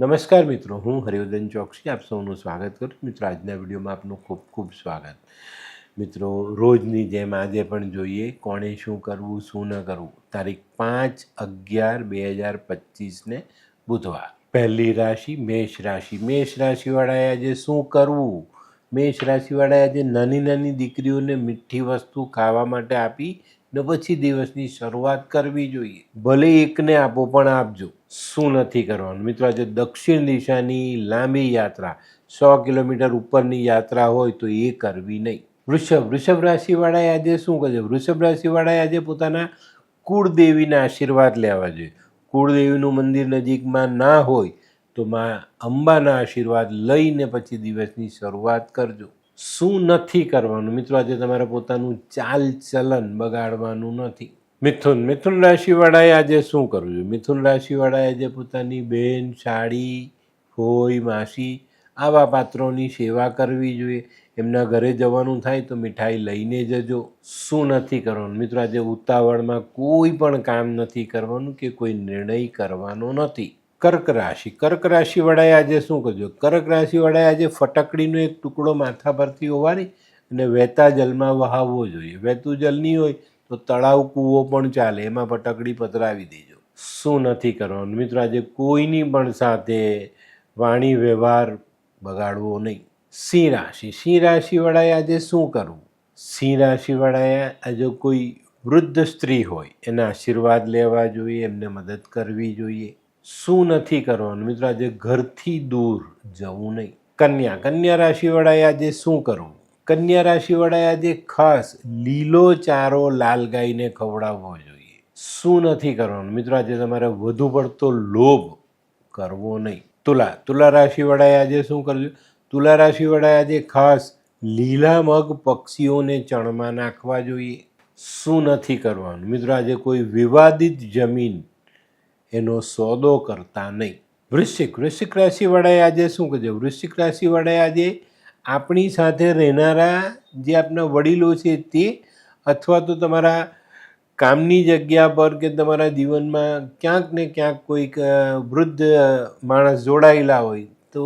નમસ્કાર મિત્રો, હું હરિવર્ધન ચોકસી, આપ સૌનું સ્વાગત કરું છું. મિત્રો, આજના વિડીયોમાં આપનું ખૂબ ખૂબ સ્વાગત. મિત્રો, રોજની જેમ આજે પણ જોઈએ કોણે શું કરવું, શું ન કરવું. તારીખ પાંચ અગિયાર બે હજાર પચીસને બુધવાર. પહેલી રાશિ મેષ રાશિ. મેષ રાશિવાળાએ આજે શું કરવું? મેષ રાશિવાળાએ આજે નાની નાની દીકરીઓને મીઠી વસ્તુ ખાવા માટે આપી ને પછી દિવસની શરૂઆત કરવી જોઈએ. ભલે એકને આપો, પણ આપજો. શું નથી કરવાનું? મિત્રો, આજે દક્ષિણ દિશાની લાંબી યાત્રા, સો કિલોમીટર ઉપરની યાત્રા હોય તો એ કરવી નહીં. વૃષભ વૃષભ રાશિવાળાએ આજે શું કરશે વૃષભ રાશિવાળાએ આજે પોતાના કુળદેવીના આશીર્વાદ લેવા જોઈએ. કુળદેવીનું મંદિર નજીકમાં ના હોય તો માં અંબાના આશીર્વાદ લઈને પછી દિવસની શરૂઆત કરજો. શું નથી કરવાનું? મિત્રો, આજે તમારે પોતાનું ચાલ ચલન બગાડવાનું નથી. મિથુન. મિથુન રાશિવાળાએ આજે શું કરવું જોઈએ મિથુન રાશિવાળાએ આજે પોતાની બહેન સાડી ફોઈ માસી આવા પાત્રોની સેવા કરવી જોઈએ. એમના ઘરે જવાનું થાય તો મીઠાઈ લઈને જજો. શું નથી કરવાનું? મિત્રો, આજે ઉતાવળમાં કોઈ પણ કામ નથી કરવાનું કે કોઈ નિર્ણય કરવાનો નથી. કર્ક રાશિ. કર્ક રાશિવાળાએ આજે શું કરજો કર્ક રાશિવાળાએ આજે ફટકડીનો એક ટુકડો માથા પરથી ઓવારી અને વહેતા જલમાં વહાવવો જોઈએ. વહેતું જલ નહીં હોય તો તળાવ કૂવો પણ ચાલે, એમાં ફટકડી પધરાવી દેજો. શું નથી કરવાનું? મિત્રો, આજે કોઈની પણ સાથે વાણી વ્યવહાર બગાડવો નહીં. સિંહ રાશિ. સિંહ રાશિવાળાએ આજે શું કરવું? સિંહ રાશિવાળાએ આજે કોઈ વૃદ્ધ સ્ત્રી હોય, એના આશીર્વાદ લેવા જોઈએ, એમને મદદ કરવી જોઈએ. શું નથી કરવાનું? મિત્રો, આજે ઘરથી દૂર જવું નહીં. કન્યા. કન્યા રાશિવાળાએ આજે શું કરવું? કન્યા રાશિવાળાએ આજે ખાસ લીલો ચારો લાલ ગાયને ખવડાવવો જોઈએ. શું નથી કરવાનું? મિત્રો, આજે તમારે વધુ પડતો લોભ કરવો નહીં. તુલા તુલા રાશિવાળાએ આજે શું કરજો તુલા રાશિવાળાએ આજે ખાસ લીલા મગ પક્ષીઓને ચણમાં નાખવા જોઈએ. શું નથી કરવાનું? મિત્રો, આજે કોઈ વિવાદિત જમીન એનો સોદો કરતા નહીં. વૃશ્ચિક વૃશ્ચિક રાશિવાળાએ આજે શું કરજો વૃશ્ચિક રાશિવાળાએ આજે આપણી સાથે રહેનારા જે આપના વડીલો છે તે, અથવા તો તમારા કામની જગ્યા પર કે તમારા જીવનમાં ક્યાંક ને ક્યાંક કોઈક વૃદ્ધ માણસ જોડાયેલા હોય, તો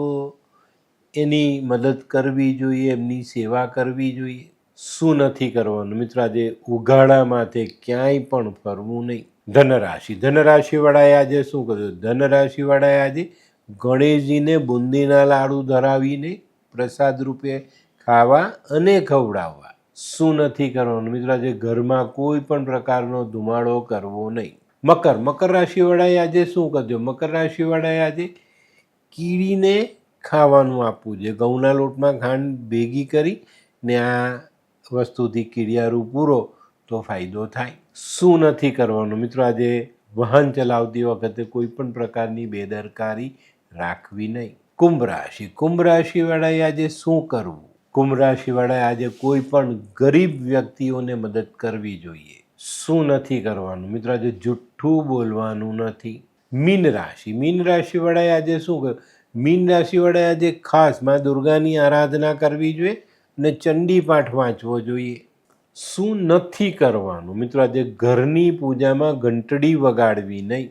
એની મદદ કરવી જોઈએ, એમની સેવા કરવી જોઈએ. શું નથી કરવાનું? મિત્રો, આજે ઉઘાડા માથે ક્યાંય પણ ફરવું નહીં. ધનરાશિ. ધનરાશિવાળાએ આજે શું કર્યું? ધનરાશિવાળાએ આજે ગણેશજીને બુંદીના લાડુ ધરાવીને પ્રસાદ રૂપે ખાવા અને ખવડાવવા. શું નથી કરવાનું મિત્રો? આજે ઘરમાં કોઈ પણ પ્રકારનો ધુમાડો કરવો નહીં. મકર મકર રાશિવાળાએ આજે શું કરજો? મકર રાશિવાળાએ આજે કીડીને ખાવાનું આપવું છે. ઘઉંના લોટમાં ખાંડ ભેગી કરી ને આ વસ્તુથી કીડિયારું પૂરો તો ફાયદો થાય. શું નથી કરવાનું મિત્રો? આજે વાહન ચલાવતી વખતે કોઈ પણ પ્રકારની બેદરકારી રાખવી નહીં. કુંભ રાશિ કુંભ રાશિવાળાએ આજે શું કરવું? કુંભ રાશિવાળાએ આજે કોઈ પણ ગરીબ વ્યક્તિઓને મદદ કરવી જોઈએ. શું નથી કરવાનું? મિત્રો, આજે જુઠ્ઠું બોલવાનું નથી. મીન રાશિ. મીન રાશિવાળાએ આજે શું કર્યું મીન રાશિવાળાએ આજે ખાસ મા દુર્ગાની આરાધના કરવી જોઈએ અને ચંડી પાઠ વાંચવો જોઈએ. શું નથી કરવાનું? મિત્રો, આજે ઘરની પૂજામાં ઘંટડી વગાડવી નહીં.